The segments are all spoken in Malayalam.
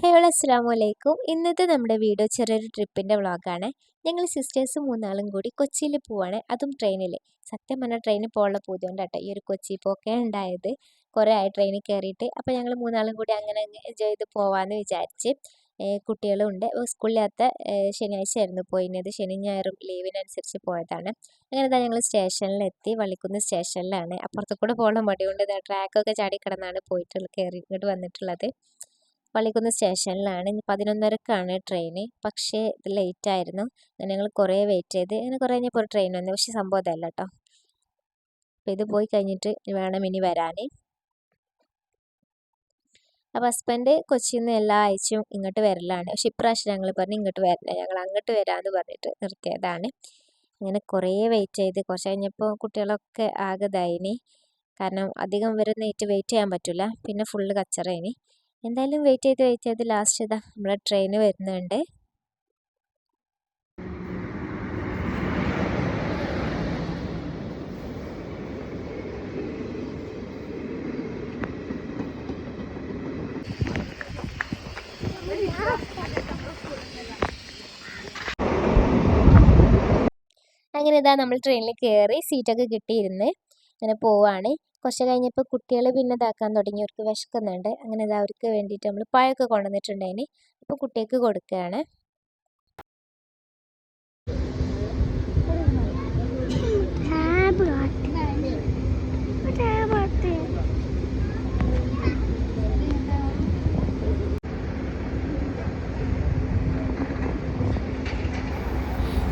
ഹലോ അസ്സാം അലൈക്കും ഇന്നത്തെ നമ്മുടെ വീഡിയോ ചെറിയൊരു ട്രിപ്പിന്റെ വ്ളോഗാണ് ഞങ്ങൾ സിസ്റ്റേഴ്സ് മൂന്നാളും കൂടി കൊച്ചിയിൽ പോവാണ്. അതും ട്രെയിനിൽ സത്യം പറഞ്ഞാൽ ട്രെയിനിൽ പോകാനുള്ള പൂതി കൊണ്ടാട്ടോ ഈ ഒരു കൊച്ചി പോക്കേ ഉണ്ടായത്. കുറേ ആയി ട്രെയിനിൽ കയറിയിട്ട് അപ്പോൾ ഞങ്ങൾ മൂന്നാളും കൂടി അങ്ങനെ എൻജോയ് ചെയ്ത് പോകാമെന്ന് വിചാരിച്ച് കുട്ടികളുണ്ട്. സ്കൂളിലത്തെ ശനിയാഴ്ച ആയിരുന്നു പോയിരുന്നത്. ശനി ഞായറും ലീവിനനുസരിച്ച് പോയതാണ്. അങ്ങനെ തന്നെ ഞങ്ങൾ സ്റ്റേഷനിലെത്തി. വള്ളിക്കുന്ന് സ്റ്റേഷനിലാണ്. അപ്പുറത്ത് കൂടെ പോകാനുള്ള മടി കൊണ്ട് ട്രാക്കൊക്കെ ചാടി കിടന്നാണ് പോയിട്ടുള്ളത് കയറി ഇങ്ങോട്ട് വന്നിട്ടുള്ളത്. പള്ളിക്കുന്ന് സ്റ്റേഷനിലാണ്. ഇനി പതിനൊന്നരക്കാണ് ട്രെയിന്. പക്ഷേ ഇത് ലേറ്റ് ആയിരുന്നു അങ്ങനെ ഞങ്ങൾ കുറേ വെയിറ്റ് ചെയ്ത് അങ്ങനെ കുറേ കഴിഞ്ഞപ്പോൾ ഒരു ട്രെയിൻ വന്നു. പക്ഷേ സംഭവം അതല്ല കേട്ടോ. അപ്പോൾ ഇത് പോയി കഴിഞ്ഞിട്ട് വേണം ഇനി വരാൻ അപ്പോൾ ഹസ്ബൻഡ് കൊച്ചിയിൽ നിന്ന് എല്ലാ ആഴ്ചയും ഇങ്ങോട്ട് വരലാണ്. പക്ഷെ ഇപ്രാവശ്യം ഞങ്ങൾ പറഞ്ഞു ഇങ്ങോട്ട് വരില്ല ഞങ്ങൾ അങ്ങോട്ട് വരാമെന്ന് പറഞ്ഞിട്ട് നിർത്തിയതാണ്. അങ്ങനെ കുറേ വെയിറ്റ് ചെയ്ത് കുറച്ച് കഴിഞ്ഞപ്പോൾ കുട്ടികളൊക്കെ ആകെ കാരണം അധികം വരുന്നേറ്റ് വെയിറ്റ് ചെയ്യാൻ പറ്റില്ല. പിന്നെ ഫുള്ള് കച്ചറയിനി എന്തായാലും വെയിറ്റ് ചെയ്ത് വെയിറ്റ് ചെയ്ത് ലാസ്റ്റ് ഇതാ നമ്മുടെ ട്രെയിൻ വരുന്നുണ്ട്. അങ്ങനെ ഇതാ നമ്മൾ ട്രെയിനിൽ കയറി സീറ്റൊക്കെ കിട്ടിയിരുന്ന്. അങ്ങനെ പോവാണ്. കുറച്ച് കഴിഞ്ഞപ്പോൾ കുട്ടികൾ പിന്നെ ഇതാക്കാൻ തുടങ്ങി. അവർക്ക് വിശക്കുന്നുണ്ട്. അങ്ങനെ ഇത് അവർക്ക് വേണ്ടിയിട്ട് നമ്മൾ പഴമൊക്കെ കൊണ്ടുവന്നിട്ടുണ്ടായിന്. അപ്പോൾ കുട്ടികൾക്ക് കൊടുക്കുകയാണ്.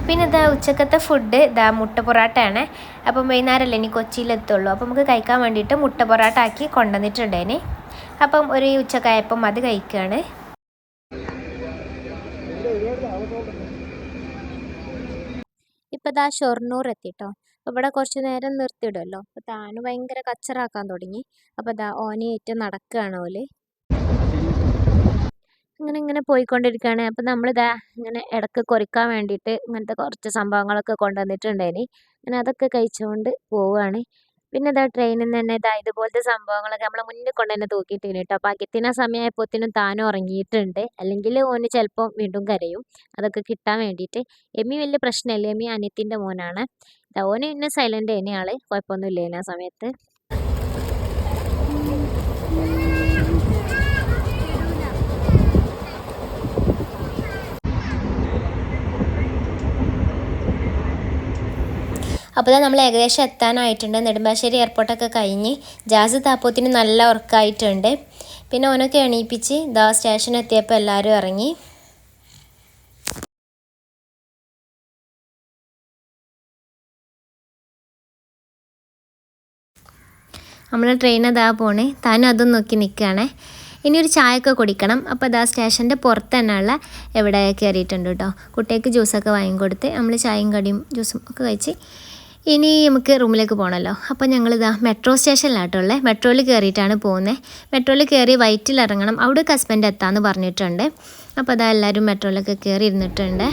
പിന്നെ ഇതാ ഉച്ചക്കത്തെ ഫുഡ് ഇതാ മുട്ട പൊറാട്ടയാണ്. അപ്പം വൈകുന്നേരമല്ലേ ഇനി കൊച്ചിയിലെത്തുള്ളൂ. അപ്പം നമുക്ക് കഴിക്കാൻ വേണ്ടിയിട്ട് മുട്ട പൊറാട്ട ആക്കി കൊണ്ടുവന്നിട്ടുണ്ടേന്. അപ്പം ഒരു ഉച്ചക്കായപ്പം അത് കഴിക്കുകയാണ് ഇപ്പം ഇതാ ഷൊർണൂർ എത്തിട്ടോ. അപ്പോൾ ഇവിടെ കുറച്ച് നേരം നിർത്തിയിടുമല്ലോ അപ്പോൾ താന് ഭയങ്കര കച്ചറാക്കാൻ തുടങ്ങി. അപ്പം ഇതാ ഓനേറ്റ് നടക്കുകയാണ് ഓൽ. ഇങ്ങനെ ഇങ്ങനെ പോയിക്കൊണ്ടിരിക്കുകയാണ് അപ്പം നമ്മളിതാ ഇങ്ങനെ ഇടയ്ക്ക് കുറിക്കാൻ വേണ്ടിയിട്ട് ഇങ്ങനത്തെ കുറച്ച് സംഭവങ്ങളൊക്കെ കൊണ്ടുവന്നിട്ടുണ്ടായിന്. അങ്ങനെ അതൊക്കെ കഴിച്ചുകൊണ്ട് പോവുകയാണ് പിന്നെ ഇതാ ട്രെയിനിൽ നിന്ന് തന്നെ ഇതാ ഇതുപോലത്തെ സംഭവങ്ങളൊക്കെ നമ്മളെ മുന്നിൽ കൊണ്ട് തന്നെ തൂക്കിയിട്ടിന് കേട്ടോ. അപ്പോൾ അകത്തിന് സമയമായപ്പോത്തിനും താനും ഉറങ്ങിയിട്ടുണ്ട്. അല്ലെങ്കിൽ ഓന് ചിലപ്പോൾ വീണ്ടും കരയും. അതൊക്കെ കിട്ടാൻ വേണ്ടിയിട്ട്. എമ്മി വലിയ പ്രശ്നമില്ല. എമ്മി അനിയത്തിന്റെ മോനാണ്. ഓന് പിന്നെ സൈലന്റ് തന്നെയാൾ കുഴപ്പമൊന്നുമില്ല ആ സമയത്ത്. അപ്പോൾ നമ്മൾ ഏകദേശം എത്താനായിട്ടുണ്ട്. നെടുമ്പാശ്ശേരി എയർപോർട്ടൊക്കെ കഴിഞ്ഞ് ജാസ് താപ്പോത്തിന് നല്ല ഉറക്കമായിട്ടുണ്ട് പിന്നെ ഓനൊക്കെ എണീപ്പിച്ച് ദാ സ്റ്റേഷൻ എത്തിയപ്പോൾ എല്ലാവരും ഇറങ്ങി. നമ്മൾ ട്രെയിൻ അതാ പോണേ. താനും അതും നോക്കി നിൽക്കുകയാണേ ഇനി ഒരു ചായയൊക്കെ കുടിക്കണം. അപ്പോൾ അതാ സ്റ്റേഷന്റെ പുറത്ത് തന്നെയുള്ള എവിടെ കയറിയിട്ടുണ്ട് കേട്ടോ കുട്ടികൾക്ക് ജ്യൂസൊക്കെ വാങ്ങിക്കൊടുത്ത് നമ്മൾ ചായയും കടിയും ജ്യൂസും ഒക്കെ കഴിച്ച് ഇനി നമുക്ക് റൂമിലേക്ക് പോകണമല്ലോ അപ്പോൾ ഞങ്ങളിതാ മെട്രോ സ്റ്റേഷനിലാട്ടുള്ളത് മെട്രോയിൽ കയറിയിട്ടാണ് പോകുന്നത് മെട്രോയിൽ കയറി വൈറ്റിൽ ഇറങ്ങണം. അവിടെ ഹസ്ബൻഡ് എത്താമെന്ന് പറഞ്ഞിട്ടുണ്ട്. അപ്പോൾ അതാ എല്ലാവരും മെട്രോയിലൊക്കെ കയറി ഇരുന്നിട്ടുണ്ട്.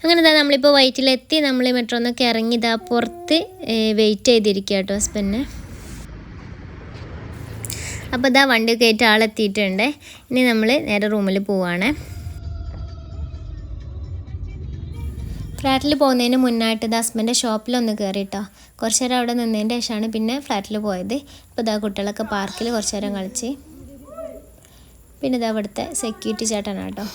അങ്ങനെ ഇതാ നമ്മളിപ്പോൾ വൈറ്റിലെത്തി നമ്മൾ മെട്രോന്നൊക്കെ ഇറങ്ങി ഇതാ പുറത്ത് വെയിറ്റ് ചെയ്തിരിക്കുക കേട്ടോ ഹസ്ബൻഡിനെ അപ്പോൾ ഇതാ വണ്ടി കയറ്റി ആളെത്തിയിട്ടുണ്ട്. ഇനി നമ്മൾ നേരെ റൂമിൽ പോവാണ്. ഫ്ലാറ്റിൽ പോകുന്നതിന് മുന്നായിട്ട് ഇത് ഹസ്ബന്റെ ഷോപ്പിലൊന്ന് കയറിയിട്ടോ കുറച്ച് നേരം അവിടെ നിന്നതിന്റെ ശേഷമാണ് പിന്നെ ഫ്ലാറ്റിൽ പോയത്. ഇപ്പോൾ ഇതാ കുട്ടികളൊക്കെ പാർക്കിൽ കുറച്ച് നേരം കളിച്ച്. പിന്നെ ഇതാ അവിടുത്തെ സെക്യൂരിറ്റി ചേട്ടനാണ് കേട്ടോ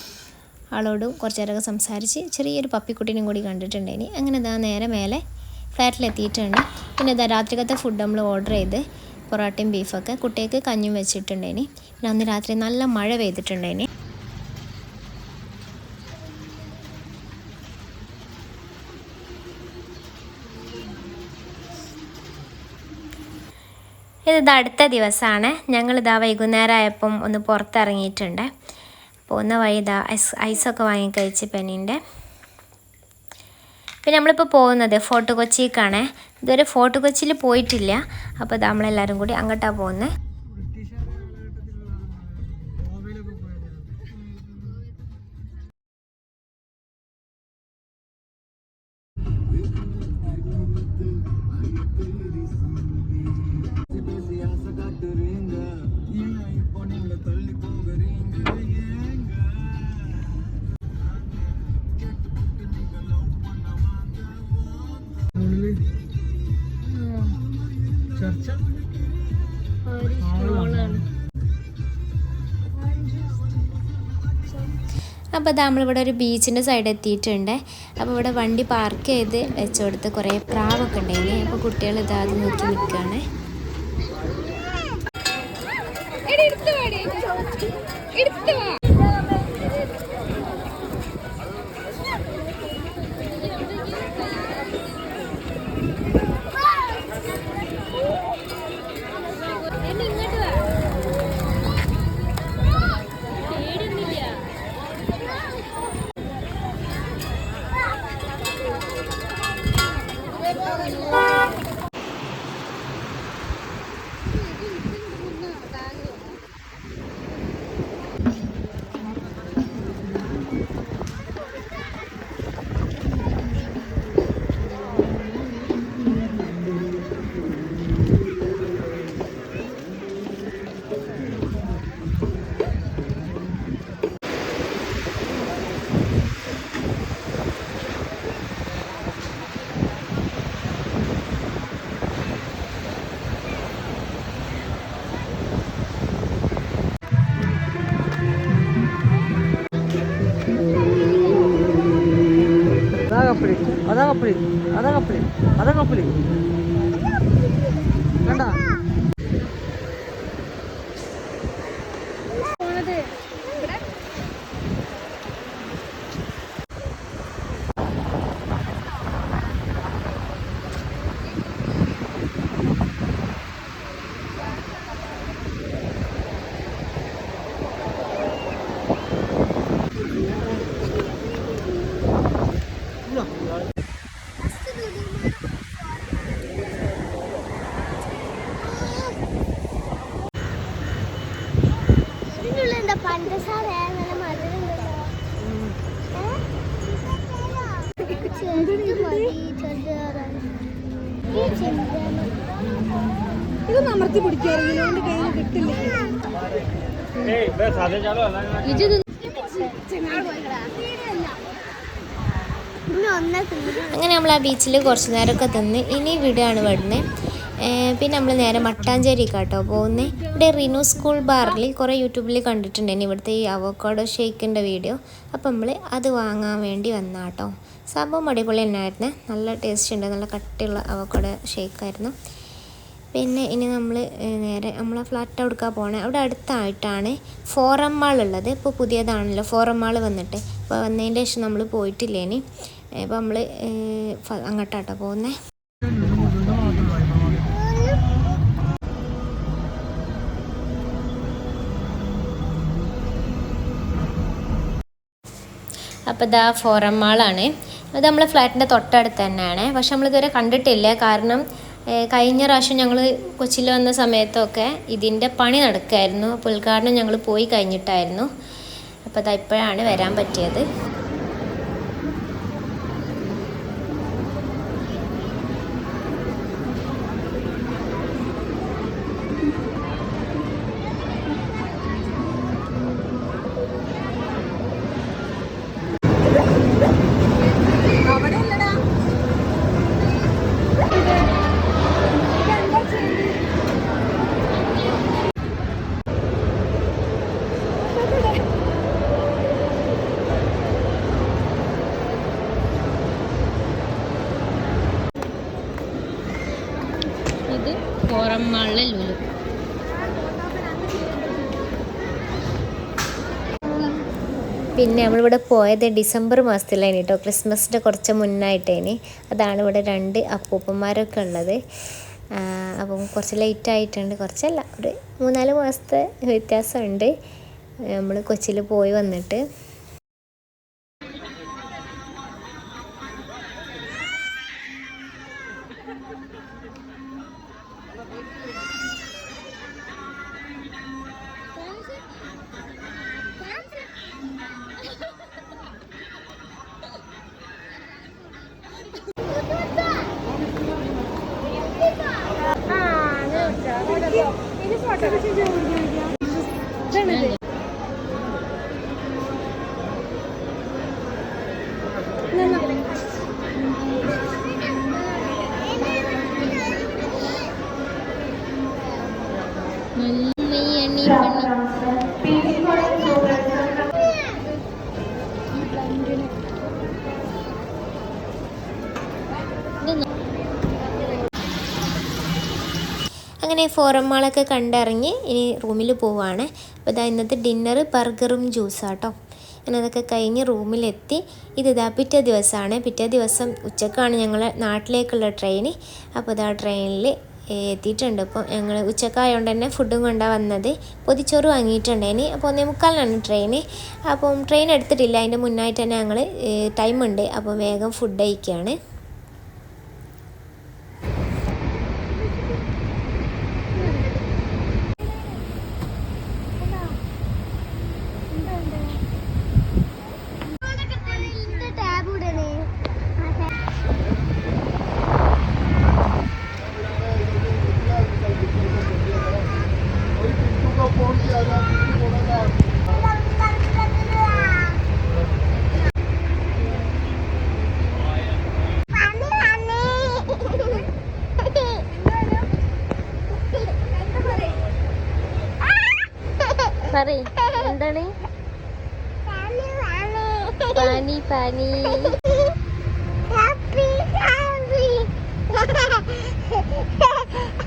ആളോടും കുറച്ച് നേരമൊക്കെ സംസാരിച്ച് ചെറിയൊരു പപ്പിക്കുട്ടീനും കൂടി കണ്ടിട്ടുണ്ട് ഇനി. അങ്ങനെ ഇതാ നേരെ മേലെ ഫ്ലാറ്റിലെത്തിയിട്ടുണ്ട്. പിന്നെ ഇതാ രാത്രിക്കത്തെ ഫുഡ് നമ്മൾ ഓർഡർ ചെയ്ത് പൊറോട്ടയും ബീഫൊക്കെ കുട്ടികൾക്ക് കഞ്ഞും വെച്ചിട്ടുണ്ടേനി പിന്നെ അന്ന് രാത്രി നല്ല മഴ പെയ്തിട്ടുണ്ടേനി ഇത് അടുത്ത ദിവസമാണ് ഞങ്ങളിതാ വൈകുന്നേരം ആയപ്പം ഒന്ന് പുറത്തിറങ്ങിയിട്ടുണ്ട്. പോകുന്ന വഴി ഇതാ ഐസ് ഐസൊക്കെ വാങ്ങിക്കഴിച്ച് പെനിന്റെ പിന്നെ നമ്മളിപ്പോൾ പോകുന്നത് ഫോർട്ട് കൊച്ചിക്കാണ്. ഇതുവരെ ഫോർട്ട് കൊച്ചിയിൽ പോയിട്ടില്ല. അപ്പോൾ നമ്മളെല്ലാവരും കൂടി അങ്ങോട്ടാണ് പോകുന്നത് അപ്പോൾ നമ്മളിവിടെ ഒരു ബീച്ചിന്റെ സൈഡ് എത്തിയിട്ടുണ്ട്. അപ്പോൾ ഇവിടെ വണ്ടി പാർക്ക് ചെയ്ത് വെച്ചുകൊടുത്ത് കുറേ പ്രാവൊക്കെ ഉണ്ടായിരുന്നു അപ്പോൾ കുട്ടികൾ ഇതാ നോക്കി നിൽക്കുകയാണ്. അതാ അതാ കപ്പലി കണ്ട ഇത് അമർത്തി പിടിക്കാറുണ്ട് കയ്യിൽ കിട്ടില്ല അങ്ങനെ നമ്മൾ ആ ബീച്ചിൽ കുറച്ചു നേരമൊക്കെ തന്ന് ഇനി വീടാണ് വിടുന്നത് പിന്നെ നമ്മൾ നേരെ മട്ടാഞ്ചേരി കേട്ടോ പോകുന്നത് ഇവിടെ റിനു സ്കൂൾ ബാറിൽ കുറേ യൂട്യൂബിൽ കണ്ടിട്ടുണ്ടായിരുന്നു ഇവിടുത്തെ ഈ അവക്കാഡോ ഷേക്കിന്റെ വീഡിയോ. അപ്പോൾ നമ്മൾ അത് വാങ്ങാൻ വേണ്ടി വന്നാട്ടോ. സംഭവം അടിപൊളി തന്നെയായിരുന്നു. നല്ല ടേസ്റ്റ് ഉണ്ട്. നല്ല കട്ടിയുള്ള അവക്കാഡോ ഷേക്കായിരുന്നു. പിന്നെ ഇനി നമ്മൾ നേരെ നമ്മളെ ഫ്ലാറ്റ് കൊടുക്കാൻ പോകണേ അവിടെ അടുത്തായിട്ടാണ് ഫോറം മാൾ ഉള്ളത്. ഇപ്പോൾ പുതിയതാണല്ലോ ഫോറം മാൾ വന്നിട്ട്. അപ്പോൾ വന്നതിന്റെ ശേഷം നമ്മൾ പോയിട്ടില്ലേനി. അപ്പോൾ നമ്മൾ അങ്ങോട്ടാട്ടോ പോകുന്നത് അപ്പോൾ ഇതാ ഫോറം മാളാണ് അത് നമ്മളെ ഫ്ലാറ്റിന്റെ തൊട്ടടുത്ത് തന്നെയാണ്. പക്ഷെ നമ്മളിതുവരെ കണ്ടിട്ടില്ല. കാരണം കഴിഞ്ഞ പ്രാവശ്യം ഞങ്ങൾ കൊച്ചിയിൽ വന്ന സമയത്തൊക്കെ ഇതിന്റെ പണി നടക്കുമായിരുന്നു അപ്പോൾ ഉദ്ഘാടനം ഞങ്ങൾ പോയി കഴിഞ്ഞിട്ടായിരുന്നു. അപ്പോൾ അതാ ഇപ്പോഴാണ് വരാൻ പറ്റിയത്. പിന്നെ നമ്മളിവിടെ പോയത് ഡിസംബർ മാസത്തിലാണ് കേട്ടോ. ക്രിസ്മസിന്റെ കുറച്ച് മുന്നായിട്ടേന്. അതാണ് ഇവിടെ രണ്ട് അപ്പൂപ്പന്മാരൊക്കെ ഉള്ളത്. അപ്പം കുറച്ച് ലേറ്റ് ആയിട്ടുണ്ട്. കുറച്ചല്ല ഒരു മൂന്നാൽ മാസത്തെ വ്യത്യാസമുണ്ട്. നമ്മൾ കൊച്ചിയിൽ പോയി വന്നിട്ട്. അങ്ങനെ ഫോറം മാളൊക്കെ കണ്ടിറങ്ങി ഇനി റൂമിൽ പോവുകയാണ് അപ്പോൾ ഇതാ ഇന്നത്തെ ഡിന്നർ ബർഗറും ജ്യൂസാട്ടോ അങ്ങനെ അതൊക്കെ കഴിഞ്ഞ് റൂമിലെത്തി ഇത് ഇതാ പിറ്റേ ദിവസമാണ് പിറ്റേ ദിവസം ഉച്ചക്കാണ് ഞങ്ങൾ നാട്ടിലേക്കുള്ള ട്രെയിൻ അപ്പോൾ ഇതാ ട്രെയിനിൽ എത്തിയിട്ടുണ്ട്. അപ്പോൾ ഞങ്ങൾ ഉച്ചക്കായതുകൊണ്ട് തന്നെ ഫുഡും കൊണ്ടാണ് വന്നത്. പൊതിച്ചോറ് വാങ്ങിയിട്ടുണ്ടേന് അപ്പോൾ ഒന്നേ മുക്കാലിനാണ് ട്രെയിൻ അപ്പം ട്രെയിൻ എടുത്തിട്ടില്ല. അതിന്റെ മുന്നായിട്ട് തന്നെ ഞങ്ങൾ ടൈമുണ്ട് അപ്പോൾ വേഗം ഫുഡ് കഴിക്കുകയാണ് funny, funny. Happy, happy.